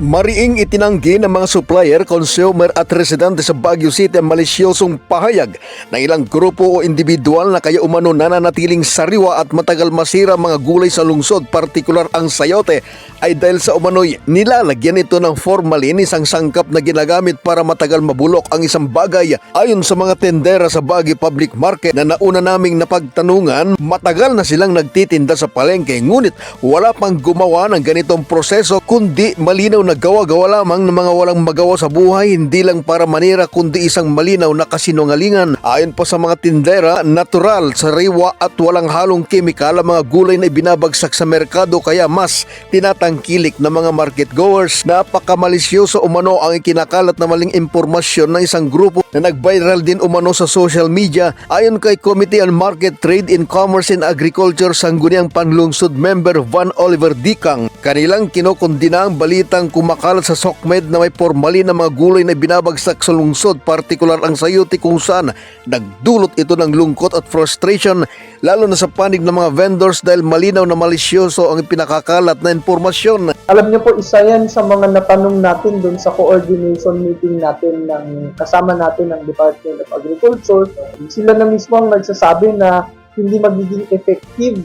Mariing itinanggi ng mga supplier, consumer at residente sa Baguio City ang malisyosong pahayag ng ilang grupo o individual na kaya umano nananatiling sariwa at matagal masira mga gulay sa lungsod, partikular ang sayote, ay dahil sa umano'y nilalagyan ito ng formalin isang sangkap na ginagamit para matagal mabulok ang isang bagay. Ayon sa mga tendera sa Baguio Public Market na nauna naming napagtanungan, matagal na silang nagtitinda sa palengke ngunit wala pang gumawa ng ganitong proseso kundi malinaw na gawa-gawa lamang ng mga walang magawa sa buhay hindi lang para manira kundi isang malinaw na kasinungalingan. Ayon pa sa mga tindera, natural, sariwa at walang halong kemikal ang mga gulay na ibinabagsak sa merkado kaya mas tinatangkilik ng mga market goers. Napakamalisyoso umano ang ikinakalat na maling impormasyon ng isang grupo na nag-viral din umano sa social media ayon kay Committee on Market Trade in Commerce and Agriculture Sangguniang Panlungsod member Van Oliver Dikang. Kanilang kinokondina ang balitang kumakalat sa SOCMED na may formalin na mga gulay na binabagsak sa lungsod, partikular ang sayuti kung saan nagdulot ito ng lungkot at frustration lalo na sa panig ng mga vendors dahil malinaw na malisyoso ang pinakakalat na impormasyon. Alam niyo po, isa yan sa mga natanong natin doon sa coordination meeting natin ng kasama natin ng Department of Agriculture. Sila na mismo ang nagsasabi na hindi magiging effective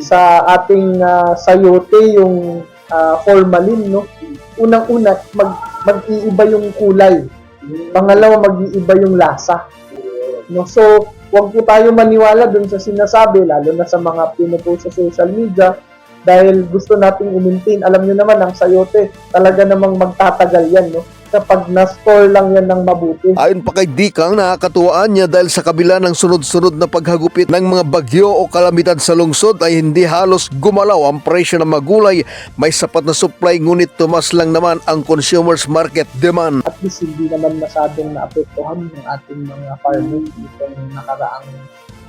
sa ating ah, sayote yung ah, formalin, no? Unang-una, mag, mag-iiba yung kulay. Pangalawa, mag-iiba yung lasa. No? So, wag po tayo maniwala dun sa sinasabi, lalo na sa mga pinupost sa social media, dahil gusto nating i-maintain. Alam nyo naman, ang sayote, talaga namang magtatagal yan, no? Kapag na-store lang yan ng mabuti. Ayon pa kay Dikang, nakakatuwaan niya dahil sa kabila ng sunod-sunod na paghagupit ng mga bagyo o kalamidad sa lungsod ay hindi halos gumalaw ang presyo ng magulay. May sapat na supply ngunit tumas lang naman ang consumers market demand. At least hindi naman masyadong naapektuhan ng ating mga farmers itong nakaraang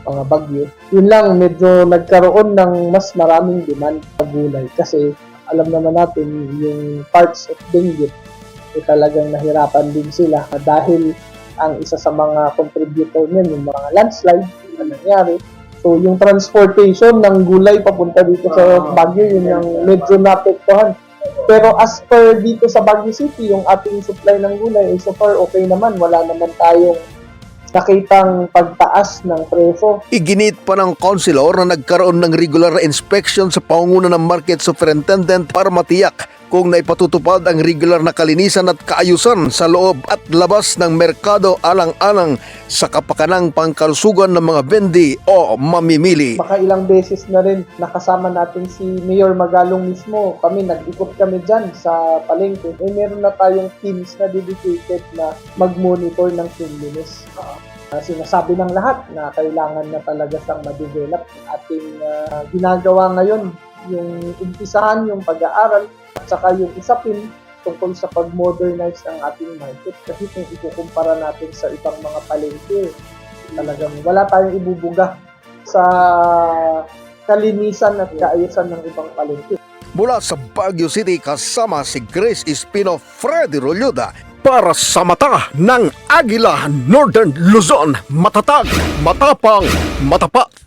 mga bagyo. Yun lang, medyo nagkaroon ng mas maraming demand sa gulay kasi alam naman natin yung parts of Benguet eh, talagang nahirapan din sila dahil ang isa sa mga contributor niyan yung mga landslide na nangyari. So yung transportation ng gulay papunta dito sa Baguio yun yung medyo naapektuhan. Pero as per dito sa Baguio City, yung ating supply ng gulay ay so far okay naman. Wala naman tayong nakitang pagtaas ng presyo. Iginit pa ng councilor na nagkaroon ng regular na inspection sa pangunguna ng market superintendent para matiyak kung naipatutupad ang regular na kalinisan at kaayusan sa loob at labas ng merkado alang-alang sa kapakanang pangkalusugan ng mga vendi o mamimili. Baka ilang beses na rin nakasama natin si Mayor Magalong mismo. Kami, nag-ikot kami dyan sa palengke. Eh, meron na tayong teams na dedicated na mag-monitor ng cleanliness. Uh, sinasabi ng lahat na kailangan na talaga siyang ma-develop. Ating ah, ginagawa ngayon, yung umpisahan, yung pag-aaral, saka yung isapin tungkol sa pag-modernize ng ating market. Kasi kung ikukumpara natin sa ibang mga palengke, talagang wala tayong ibubuga sa kalinisan at kaayusan ng ibang palengke. Mula sa Baguio City kasama si Grace Espino Freddy Rolyoda para sa mata ng Agila Northern Luzon. Matatag, matapang, matapat.